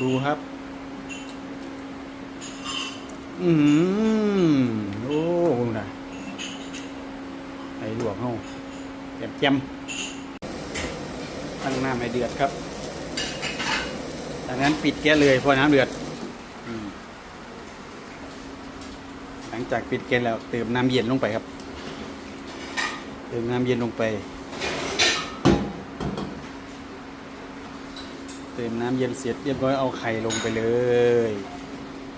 ดูครับ อือหือโอ้คุณนะไอ้ลวกเฮาแจ่มแจ่มตั้งน้ำให้เดือดครับ จากนั้นปิดแก๊สเลยพอน้ำเดือด หลังจากปิดแก๊สแล้วเติมน้ำเย็นลงไปครับ เติมน้ำเย็นลงไป ติมน้ำเย็นเสร็จเรียบร้อยเอาไข่ลงไปเลย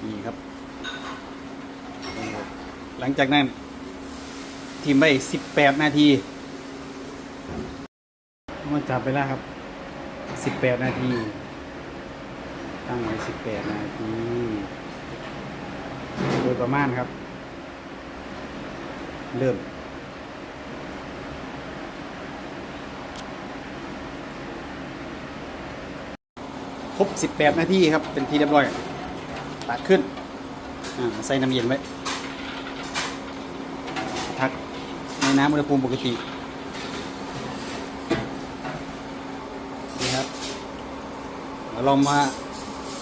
นี่ครับ หลังจากนั้นทีมไปสิบแปดนาทีมาจับไปแล้วครับสิบแปดนาที ตั้งไว้สิบแปดนาทีโดยประมาณครับ เริ่ม ครบ 18 นาทีครับ เป็นทีเรียบร้อยตักขึ้นใส่น้ำเย็นไว้ทักในน้ำอุณหภูมิปกตินี่ครับเรามา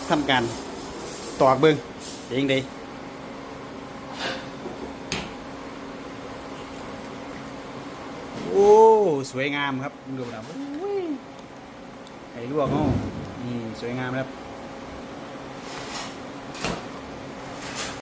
ทำการตอกเบิ้งเองดยโอ้ สวยงามครับดูนะไอ้ลวกเนาะ นี่สวยงามครับ